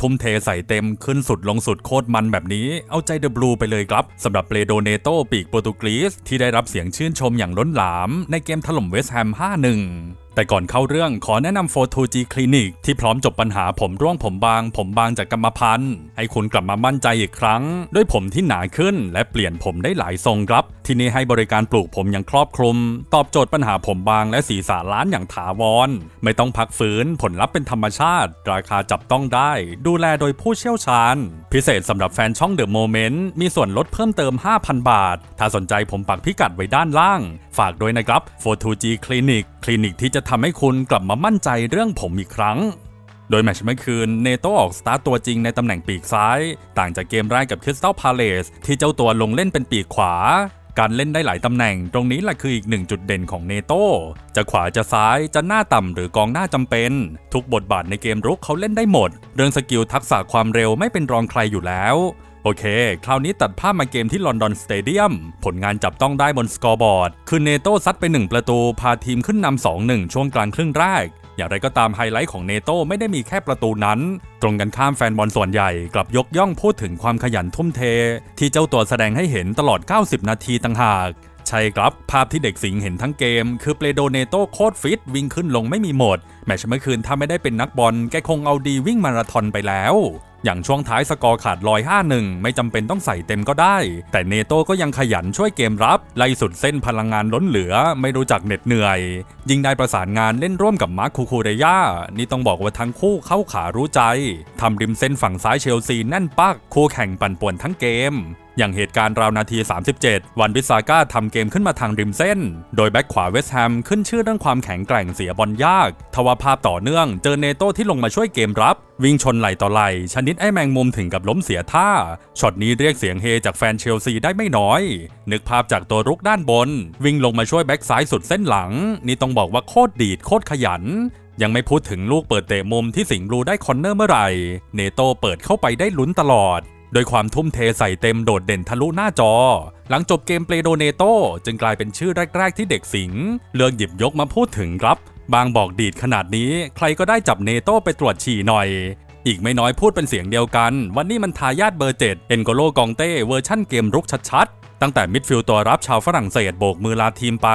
ทุ่มเทใส่เต็มขึ้นสุดลงสุดโคตรมันแบบนี้ เอาใจเดอะบลูไปเลยครับสำหรับเปโดเนโตปีกโปรตุเกสที่ได้รับเสียงชื่นชมอย่างล้นหลาม ในเกมถล่มเวสต์แฮม 5-1 แต่ก่อนเข้าเรื่องขอแนะนำ 4-2G Clinic ที่พร้อมจบปัญหาผมร่วงผมบาง ผมบางจากกรรมพันธุ์ ให้คุณกลับมามั่นใจอีกครั้ง ด้วยผมที่หนาขึ้น และเปลี่ยนผมได้หลายทรงครับ ที่นี่ให้บริการปลูกผมอย่างครอบคลุม ตอบโจทย์ปัญหาผมบาง และสีสาล้านอย่างถาวร ไม่ต้องพักฟื้นผลลัพธ์เป็นธรรมชาติ ราคาจับต้องได้ ดูแลโดยผู้เชี่ยวชาญ พิเศษสำหรับแฟนช่องเดอะโมเมนต์มีส่วนลดเพิ่มเติม 5,000 บาท ถ้าสนใจผมปักพิกัดไว้ด้านล่าง ฝากด้วยนะครับ 4-2G Clinic คลินิกที่จะทำให้คุณกลับมามั่นใจเรื่องผมอีกครั้งโดยแมตช์เมื่อคืนเนโตออกสตาร์ตตัวจริงในตำแหน่งปีกซ้าย ต่างจากเกมแรกกับคริสตัลพาเลสที่เจ้าตัวลงเล่นเป็นปีกขวา การเล่นได้หลายตำแหน่ง ตรงนี้แหละคืออีกหนึ่งจุดเด่นของเนโตจะขวาจะซ้ายจะหน้าต่ำหรือกองหน้าจำเป็น ทุกบทบาทในเกมรุกเขาเล่นได้หมด เรื่องสกิลทักษะความเร็วไม่เป็นรองใครอยู่แล้ว โอเค คราวนี้ตัดภาพมาเกมที่ลอนดอนสเตเดียม ผลงานจับต้องได้บนสกอร์บอร์ด คือเนโต้ซัดไป 1 ประตู พาทีมขึ้นนำ2-1 ช่วงกลางครึ่งแรก อย่างไรก็ตามไฮไลท์ของเนโต้ไม่ได้มีแค่ประตูนั้น ตรงกันข้ามแฟนบอลส่วนใหญ่กลับยกย่องพูดถึงความขยันทุ่มเท ที่เจ้าตัวแสดงให้เห็นตลอด 90 นาทีต่างหากใช่ครับ ภาพที่เด็กสิงห์เห็นทั้งเกม คือเปโดเนโตโคตรฟิต วิ่งขึ้นลงไม่มีหมด แมตช์เมื่อคืนถ้าไม่ได้เป็นนักบอลแกคงเอาดีวิ่งมาราธอนไปแล้ว อย่างช่วงท้ายสกอร์ขาดลอย5-1 ไม่จำเป็นต้องใส่เต็มก็ได้ แต่เนโตก็ยังขยันช่วยเกมรับ ไล่สุดเส้นพลังงานล้นเหลือ ไม่รู้จักเหน็ดเหนื่อย ยิงได้ประสานงานเล่นร่วมกับมาร์คคูคูเรย่านี่ต้องบอกว่าทั้งคู่เข้าขารู้ใจทำริมเส้นฝั่งซ้ายเชลซีแน่นปักคู่แข่งปั่นป่วนทั้งเกม อย่างเหตุการณ์ราวนาที 37 วันวิสาก้าทำเกมขึ้นมาทางริมเส้น โดยแบ็คขวาเวสต์แฮมขึ้นชื่อเรื่องความแข็งแกร่งเสียบอลยาก ทว่าภาพต่อเนื่อง เจอเนโต้ที่ลงมาช่วยเกมรับ วิ่งชนไหลต่อไหลชนิดไอ้แมงมุมถึงกับล้มเสียท่า ช็อตนี้เรียกเสียงเฮจากแฟนเชลซีได้ไม่น้อย นึกภาพจากตัวรุกด้านบน วิ่งลงมาช่วยแบ็คซ้ายสุดเส้นหลัง นี่ต้องบอกว่าโคตรดีดโคตรขยันยังไม่พูดถึงลูกเปิดเตะมุมที่สิงห์บลูได้คอนเนอร์เมื่อไหร่ เนโตเปิดเข้าไปได้ลุ้นตลอด โดยความทุ่มเทใส่เต็มโดดเด่นทะลุหน้าจอ หลังจบเกมเปโดเนโตจึงกลายเป็นชื่อแรก ๆ ที่เด็กสิงเลือกหยิบยกมาพูดถึงครับ บางบอกดีดขนาดนี้ ใครก็ได้จับเนโตไปตรวจฉี่หน่อย อีกไม่น้อยพูดเป็นเสียงเดียวกัน วันนี้มันทายาทเบอร์เจ็ดเอ็นโกโลกองเต้เวอร์ชั่นเกมรุกชัดๆ ตั้งแต่มิดฟิลด์ตัวรับชาวฝรั่งเศสโบกมือลาทีมไป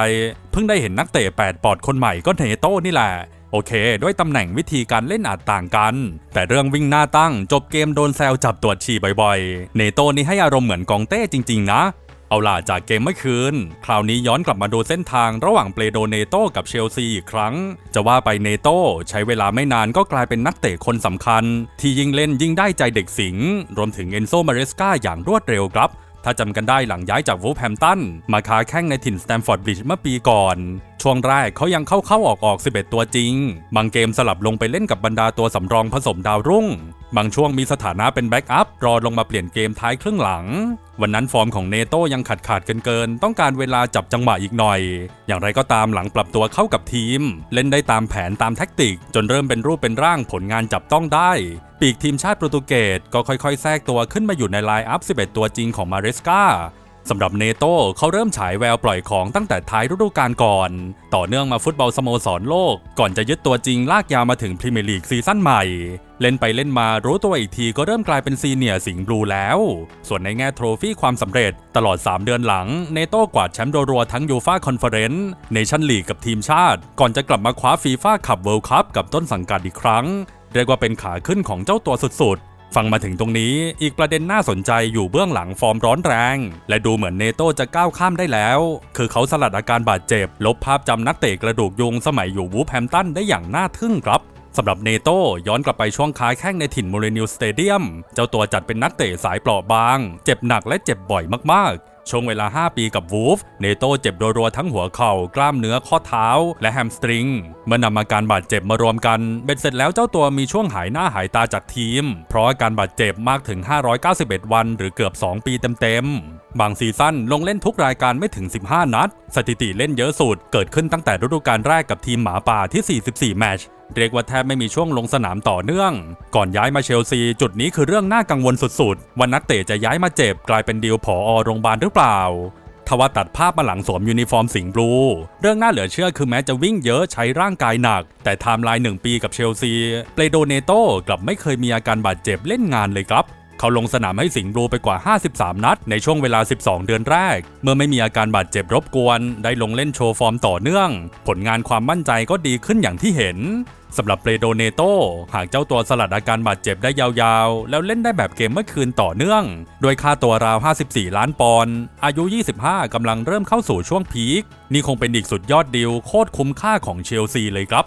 เพิ่งได้เห็นนักเตะ8ปอดคนใหม่ก็เนโตนี่แหละ โอเค ด้วยตำแหน่งวิธีการเล่นอาจต่างกัน แต่เรื่องวิ่งหน้าตั้งจบเกมโดนแซวจับตรวจฉี่บ่อยๆ เนโต้นี่ให้อารมณ์เหมือนกองเต้จริงๆนะเอาล่ะจากเกมเมื่อคืน คราวนี้ย้อนกลับมาดูเส้นทางระหว่างเปโดเนโตกับเชลซีอีกครั้ง จะว่าไปเนโตใช้เวลาไม่นานก็กลายเป็นนักเตะคนสำคัญ ที่ยิ่งเล่นยิ่งได้ใจเด็กสิง รวมถึงเอนโซมาเรสกาอย่างรวดเร็วครับ ถ้าจำกันได้หลังย้ายจากวูฟแฮมตัน มาค้าแข้งในถิ่นสแตมฟอร์ดบริดจ์เมื่อปีก่อน ช่วงแรกเขายังเข้าเข้าออกออก 11 ตัวจริง บางเกมสลับลงไปเล่นกับบรรดาตัวสำรองผสมดาวรุ่ง บางช่วงมีสถานะเป็นแบ็กอัพรอลงมาเปลี่ยนเกมท้ายครึ่งหลัง วันนั้นฟอร์มของเนโต้ยังขาดขาดเกินเกินๆต้องการเวลาจับจังหวะอีกหน่อย อย่างไรก็ตามหลังปรับตัวเข้ากับทีม เล่นได้ตามแผนตามแท็กติก จนเริ่มเป็นรูปเป็นร่างผลงานจับต้องได้ ปีกทีมชาติโปรตุเกสก็ค่อยๆ แทรกตัวขึ้นมาอยู่ในไลน์อัพ 11 ตัวจริงของมาเรสกา สำหรับเนโต้เขาเริ่มฉายแววปล่อยของตั้งแต่ท้ายฤดูกาลก่อน ต่อเนื่องมาฟุตบอลสโมสรโลก ก่อนจะยึดตัวจริงลากยาวมาถึงพรีเมียร์ลีกซีซั่นใหม่ เล่นไปเล่นมารู้ตัวอีกทีก็เริ่มกลายเป็นซีเนียร์สิงห์บลูแล้ว ส่วนในแง่โทรฟี่ความสำเร็จตลอด 3 เดือนหลัง เนโต้กวาดแชมป์รัวๆทั้งยูฟาคอนเฟอเรนซ์เนชั่นลีกกับทีมชาติ ก่อนจะกลับมาคว้าฟีฟ่าคัพเวิลด์คัพกับต้นสังกัดอีกครั้งเรียกว่าเป็นขาขึ้นของเจ้าตัวสุดๆ ฟังมาถึงตรงนี้อีกประเด็นน่าสนใจอยู่เบื้องหลังฟอร์มร้อนแรง และดูเหมือนเนโต้จะก้าวข้ามได้แล้ว คือเขาสลัดอาการบาดเจ็บ ลบภาพจำนักเตะกระดูกยุงสมัยอยู่วูฟแฮมตันได้อย่างน่าทึ่งครับ สำหรับเนโต้ย้อนกลับไปช่วงค้าแข้งในถิ่นโมเรนิวสเตเดียม เจ้าตัวจัดเป็นนักเตะสายเปราะบาง เจ็บหนักและเจ็บบ่อยมากๆ ช่วงเวลา 5 ปีกับวูฟ เนโต้เจ็บรัวๆทั้งหัวเข่า กล้ามเนื้อข้อเท้า และแฮมสตริง เมื่อนำอาการบาดเจ็บมารวมกันเบ็ดเสร็จแล้วเจ้าตัวมีช่วงหายหน้าหายตาจากทีม เพราะอาการบาดเจ็บมากถึง 591 วัน หรือเกือบ 2 ปีเต็มๆบางซีซั่นลงเล่นทุกรายการไม่ถึง 15 นัด สถิติเล่นเยอะสุด เกิดขึ้นตั้งแต่ฤดูกาลแรกกับทีมหมาป่าที่ 44 แมตช์ เรียกว่าแทบไม่มีช่วงลงสนามต่อเนื่อง ก่อนย้ายมาเชลซี จุดนี้คือเรื่องน่ากังวลสุดๆว่านักเตะจะย้ายมาเจ็บกลายเป็นดีลผอโรงพยาบาลหรือเปล่าทว่าตัดภาพมาหลังสวมยูนิฟอร์มสิงห์บลู เรื่องน่าเหลือเชื่อคือแม้จะวิ่งเยอะใช้ร่างกายหนัก แต่ไทม์ไลน์หนึ่งปีกับเชลซีเปโดเนโตกลับไม่เคยมีอาการบาดเจ็บเล่นงานเลยครับ เขาลงสนามให้สิงห์บลูไปกว่า 53 นัด ในช่วงเวลา 12 เดือนแรก เมื่อไม่มีอาการบาดเจ็บรบกวน ได้ลงเล่นโชว์ฟอร์มต่อเนื่อง ผลงานความมั่นใจก็ดีขึ้นอย่างที่เห็น สำหรับเปโดเนโตหากเจ้าตัวสลัดอาการบาดเจ็บได้ยาวๆ แล้วเล่นได้แบบเกมเมื่อคืนต่อเนื่อง โดยค่าตัวราว 54 ล้านปอนด์อายุ 25 กำลังเริ่มเข้าสู่ช่วงพีคนี่คงเป็นอีกสุดยอดดีลโคตรคุ้มค่าของเชลซีเลยครับ